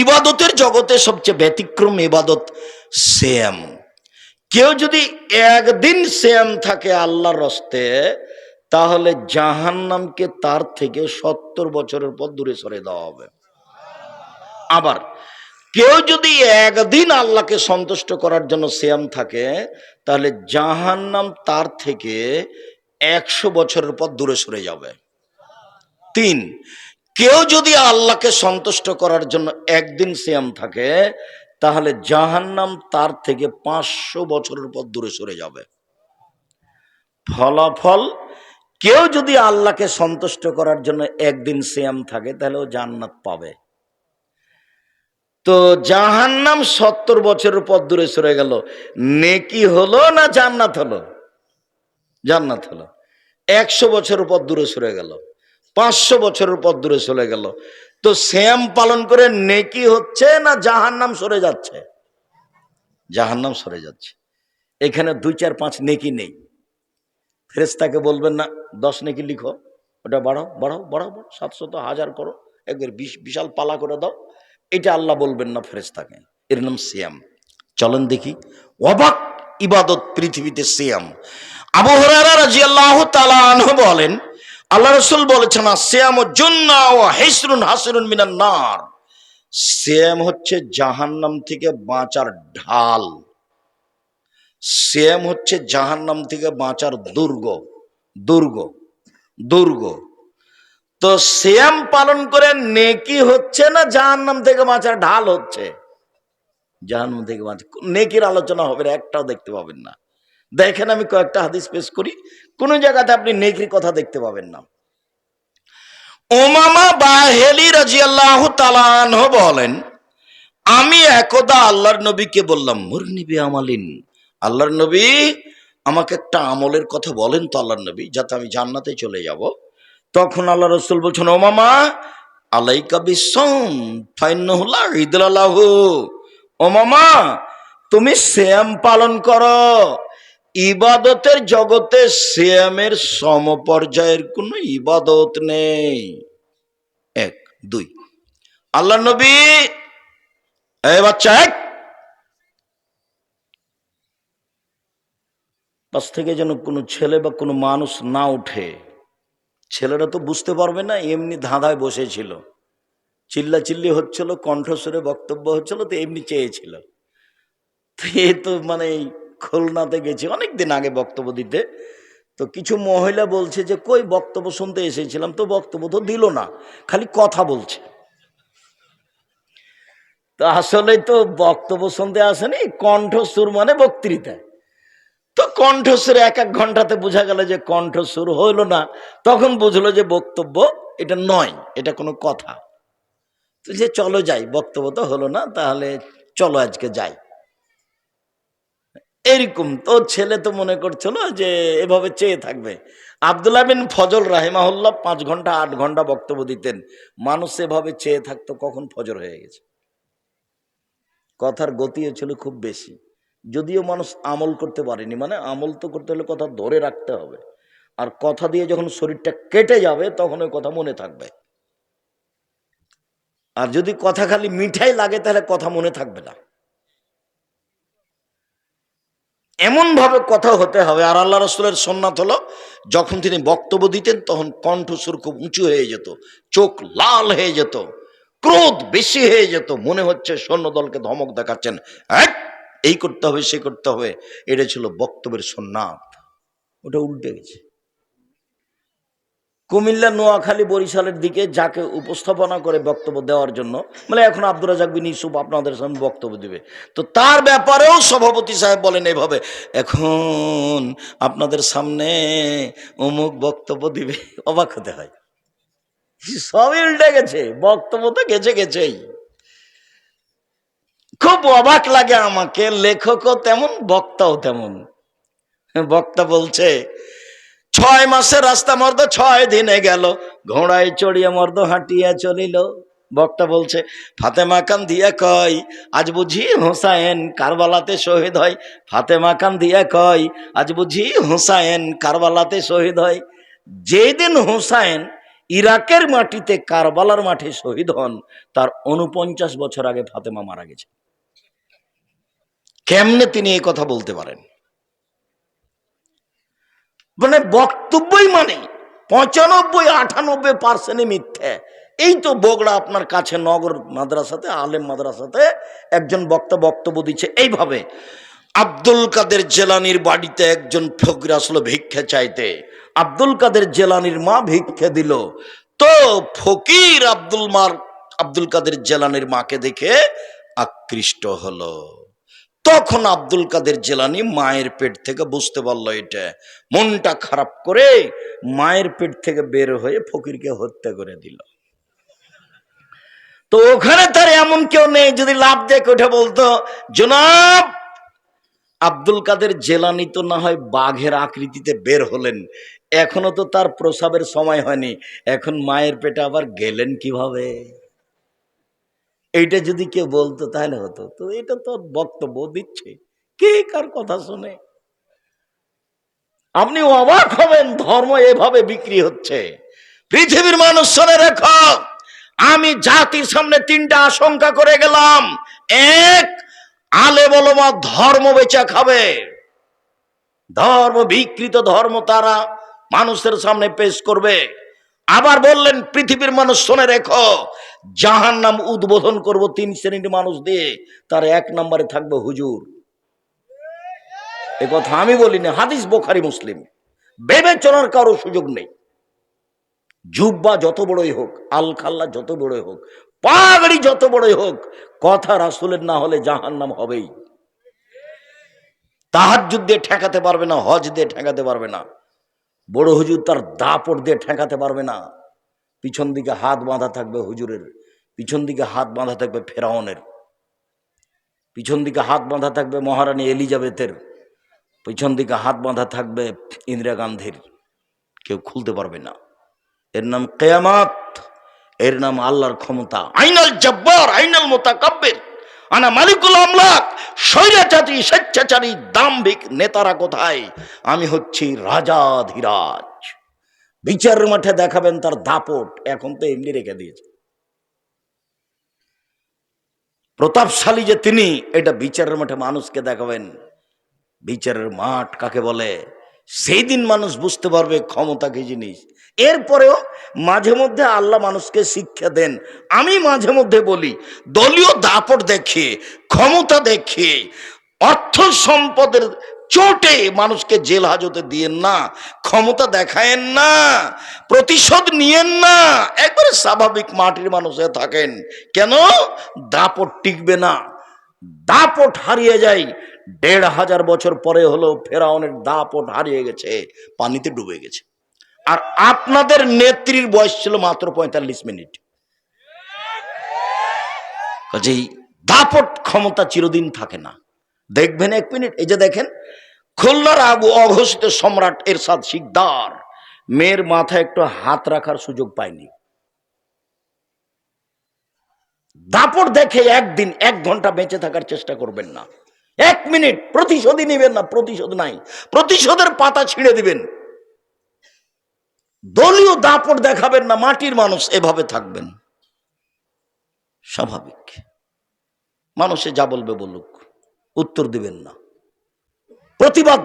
ইবাদতের জগতে সবচেয়ে ব্যতিক্রম ইবাদত সেম কেউ যদি একদিন সেম থাকে আল্লাহর রস্তে, তাহলে জাহান্নামকে তার থেকে সত্তর বছরের পর দূরে সরে দেওয়া হবে। আবার, কেউ যদি একদিন আল্লাহকে সন্তুষ্ট করার জন্য সিয়াম থাকে, তাহলে জাহান্নাম তার থেকে একশো বছরের পর দূরে সরে যাবে। তিন কেউ যদি আল্লাহকে সন্তুষ্ট করার জন্য একদিন সিয়াম থাকে, তাহলে জাহান্নাম তার থেকে পাঁচশো বছরের পর দূরে সরে যাবে। ফলাফল, কেউ যদি আল্লাহকে সন্তুষ্ট করার জন্য একদিন সিয়াম থাকে, তাহলে ও জান্নাত পাবে। তো জাহান্নাম সত্তর বছরের পর দূরে সরে গেল। নেকি হলো না জান্নাত হলো? জান্নাত হলো। একশো বছরের পর দূরে সরে গেল। পাঁচশো বছরের পর দূরে চলে গেল। তো শ্যাম পালন করে নেকি হচ্ছে না জাহান নাম সরে যাচ্ছে? জাহান নাম সরে যাচ্ছে। এখানে দুই, চার, পাঁচ নেকি নেই। ফেরেস্তাকে বলবেন না, দশ নেকি লিখো, ওটা বাড়াও বাড়াও বাড়াও বাড়াও, সাতশত হাজার করো, একবার বিশ বিশাল পালা করে দাও। এটা আল্লাহ বলবেন না ফেরেস্তাকে এর নাম সিয়াম চলেন দেখি। অবাক ইবাদত পৃথিবীতে সিয়াম আবু হরারা রাজিয়াল্লাহ আনহু বলেন আল্লাহ রসুল বলেছেন সিয়াম জুন্না হেসরুন মিনান নার। সিয়াম হচ্ছে জাহান্নাম থেকে বাঁচার ঢাল। শ্যাম হচ্ছে জাহান্নাম থেকে বাঁচার দুর্গ দুর্গ দুর্গ। তো শ্যাম পালন করে নেকি হচ্ছে না জাহান্নাম থেকে বাঁচার ঢাল হচ্ছে? জাহান্নাম থেকে বাঁচা নেকির আলোচনা হবে একটাও দেখতে পাবেন না। দেখেন আমি কয়েকটা হাদিস পেশ করি। কোন জায়গাতে আপনি নেকির কথা দেখতে পাবেন না। ওমামা বাহেলি রাজিয়াল্লাহ তালানহ বলেন, আমি একদা আল্লাহর নবীকে বললাম মুরনিবি আমালিন আল্লাহর নবী আমাকে একটা আমলের কথা বলেন তো আল্লাহর নবী, যাতে আমি জান্নাতে চলে যাব। তখন আল্লাহ রসুল বলছেন ও মামা আলাইকা বিশ্বম ফাইন্নহুল্লাহ ঈদুল্লাহ ও মামা তুমি শ্যাম পালন করো। ইবাদতের জগতে শ্যামের সমপর্যায়ের কোনো ইবাদত নেই। এক, দুই। আল্লাহ নবী, এই বাচ্চা, এক। পাশ থেকে যেন কোনো ছেলে বা কোনো মানুষ না উঠে। ছেলেরা তো বুঝতে পারবে না, এমনি ধাঁধায় বসেছিল। চিল্লা চিল্লি হচ্ছিল, কণ্ঠস্বরে বক্তব্য হচ্ছিল, তো এমনি চেয়েছিল। তো এ তো মানে খুলনাতে গেছি, অনেক দিন আগে বক্তব্য দিতে। তো কিছু মহিলা বলছে যে, কই বক্তব্য শুনতে এসেছিলাম? তো বক্তব্য তো দিল না, খালি কথা বলছে। তো আসলে তো বক্তব্য শুনতে আসেনি কণ্ঠসুর মানে বক্তৃতা। তো কণ্ঠস্বর এক এক ঘন্টাতে বোঝা গেল যে কণ্ঠস্বর হইল না, তখন বুঝলো যে বক্তব্য এটা নয়, এটা কোনো কথা। তো যে চলো যাই, বক্তব্য তো হলো না, তাহলে চলো আজকে যাই। এরকম। তো ছেলে তো মনে করছিল যে এভাবে চেয়ে থাকবে। আবদুল্লাহ বিন ফজল রাহিমাহুল্লাহ পাঁচ ঘণ্টা, আট ঘণ্টা বক্তব্য দিতেন। মানুষ এভাবে চেয়ে থাকতো কখন ফজর হয়ে গেছে। কথার গতিও ছিল খুব বেশি। যদিও মানুষ আমল করতে পারেনি। মানে আমল তো করতে হলে কথা ধরে রাখতে হবে। আর কথা দিয়ে যখন শরীরটা কেটে যাবে, তখন ওই কথা মনে থাকবে। আর যদি কথা খালি মিঠাই লাগে, তাহলে কথা মনে থাকবে না। এমন ভাবে কথা হতে হবে। আর আল্লাহ রসুলের সোননাথ হলো, যখন তিনি বক্তব্য দিতেন, তখন কণ্ঠস্বর খুব উঁচু হয়ে যেত, চোখ লাল হয়ে যেত, ক্রোধ বেশি হয়ে যেত। মনে হচ্ছে সৈন্যদলকে ধমক দেখাচ্ছেন। এই করতে হবে, সে করতে হবে। এটা ছিল বক্তব্যের সোননাথ ওটা উল্টে গেছে। কুমিল্লা, নোয়াখালী, বরিশালের দিকে যাকে উপস্থাপনা করে বক্তব্য দেওয়ার জন্য মানে এখন আব্দুর রাজাক বিন ইউসুফ আপনাদের সামনে বক্তব্য দিবে। তো তার ব্যাপারেও সভাপতি সাহেব বলেন এভাবে, এখন আপনাদের সামনে অমুক বক্তব্য দিবে। অবাক হতে হয়। সবই উল্টে গেছে, বক্তব্য তো গেছে গেছেই। খুব অবাক লাগে আমাকে, লেখকও তেমন, বক্তাও তেমন। বক্তা বলছে ছয় মাসের রাস্তা মর্দ, ছয় দিনে গেল। ঘোড়ায় চড়িয়ে মর্দ হাঁটিয়া চলিল। বক্তা বলছে, ফাতেমা কান দিয়া কয় আজ বুঝি হোসায়েন কারবালাতে শহীদ হয়। ফাতেমা কান দিয়া কয় আজ বুঝি হোসায়েন কারবালাতে শহীদ হয়। যেদিন হোসায়েন ইরাকের মাটিতে কারবালার মাঠে শহীদ হন, তার উনপঞ্চাশ বছর আগে ফাতেমা মারা গেছে। কেমনে তিনি এই কথা বলতে পারেন? মানে বক্তব্যই মানে পঁচানব্বই, আটানব্বই পার্সেন্টই মিথ্যে। এই তো বগড়া আপনার কাছে নগর মাদ্রাসাতে, আলেম মাদ্রাসাতে একজন বক্তা বক্তব্য দিচ্ছে। এইভাবে আব্দুল কাদের জেলানির বাড়িতে একজন ফকির আসলো ভিক্ষা চাইতে। আব্দুল কাদের জেলানির মা ভিক্ষা দিল। তো ফকির আব্দুল মার, আব্দুল কাদের জেলানির মাকে দেখে আকৃষ্ট হলো। তখন আব্দুল কাদের জেলানি মায়ের পেট থেকে বুঝতে পারল এটা। মনটা খারাপ করে মায়ের পেট থেকে বের হয়ে ফকিরকে হত্যা করে দিল। তো ওখানে তার এমন কেউ নেই, যদি লাভ দেখে ওঠে বলতো, জনাব, আব্দুল কাদের জেলানি তো না হয় বাঘের আকৃতিতে বের হলেন। এখনও তো তার প্রসাবের সময় হয়নি। এখন মায়ের পেটে আবার গেলেন কীভাবে? এইটা যদি কেউ বলতো তাহলে হতো। তো এটা তো বক্তব্য দিচ্ছে। কে কার কথা শুনে? আপনি অবাক হবেন, ধর্ম এভাবে বিক্রি হচ্ছে। পৃথিবীর মানুষ শুনে, রেখো, আমি জাতির সামনে তিনটা আশঙ্কা করে গেলাম। এক, আলে বলমা ধর্ম বেচা খাবে। ধর্ম বিকৃত ধর্ম তারা মানুষের সামনে পেশ করবে। আবার বললেন, পৃথিবীর মানুষ শুনে রেখো জাহান নাম উদ্বোধন করব তিন শ্রেণির মানুষ দিয়ে, তার এক নম্বরে থাকবে হুজুর। এ কথা আমি বলিনি, হাদিস বোখারি মুসলিম। বিবেচনার কারও সুযোগ নেই। জুব্বা যত বড়ই হোক আল খাল্লা যত বড়ই হোক, পাগড়ি যত বড়ই হোক, কথা রাসুলের না হলে জাহান নাম হবেই। তাহার দিয়ে ঠেকাতে পারবে না, হজ দিয়ে ঠেকাতে পারবে না। বড় হুজুর তার দাপট দিয়ে ঠেকাতে পারবে না। পিছন দিকে হাত বাঁধা থাকবে হুজুরের, পিছন দিকে হাত বাঁধা থাকবে ফেরাউনের, পিছন দিকে হাত বাঁধা থাকবে মহারানী এলিজাবেথের, পিছন দিকে হাত বাঁধা থাকবে ইন্দিরা গান্ধীর। কেউ খুলতে পারবে না। এর নাম কেয়ামাত, এর নাম আল্লাহর ক্ষমতা। আইনাল জব্বার, আইনাল মোতাকাব্বির। আনা মালিকুল আমলাক, স্বৈরাচারী স্বেচ্ছাচারী দাম্ভিক নেতারা কোথায়? আমি হচ্ছি রাজাধিরাজ বিচারের মাঠে দেখাবেন তার দাপট, এখন তো এমনি রেখে দিয়েছে। প্রতাপশালী যে তিনি, এটা বিচারের মাঠে মানুষকে দেখাবেন। বিচারের মাঠ কাকে বলে? সেই দিন মানুষ বুঝতে পারবে ক্ষমতা কি জিনিস। এরপরেও মাঝে মধ্যে আল্লাহ মানুষকে শিক্ষা দেন। আমি মাঝে মধ্যে বলি, দলীয় দাপট দেখিয়ে, ক্ষমতা দেখিয়ে অর্থ সম্পদের চোটে মানুষকে জেল হাজতে দিয়েন না, ক্ষমতা দেখায়েন না, প্রতিশোধ নিয়েন না, একবারে স্বাভাবিক মাটির মানুষে থাকেন। কেন? দাপট টিকবে না। দাপট হারিয়ে যায়, দেড় হাজার বছর পরে হলো ফেরাউনের দাপট হারিয়ে গেছে, পানিতে ডুবে গেছে। আর আপনাদের নেত্রীর বয়স ছিল মাত্র পঁয়তাল্লিশ মিনিট। কাজেই দাপট ক্ষমতা চিরদিন থাকে না। দেখবেন এক মিনিট, এই যে দেখেন, খুলনার আবু অঘোষিত সম্রাট এরশাদ শিকদার, মেয়ের মাথায় একটু হাত রাখার সুযোগ পায়নি। দাপট দেখে একদিন এক ঘণ্টা বেঁচে থাকার চেষ্টা করবেন না। এক মিনিট, প্রতিশোধই নেবেন না, প্রতিশোধ নাই। প্রতিশোধের পাতা ছিঁড়ে দিবেন। দলীয় দাপট দেখাবেন না, মাটির মানুষ এভাবে থাকবেন। স্বাভাবিক। মানুষে যা বলবে বলুক। উত্তর দিবেন না। প্রতিবাদ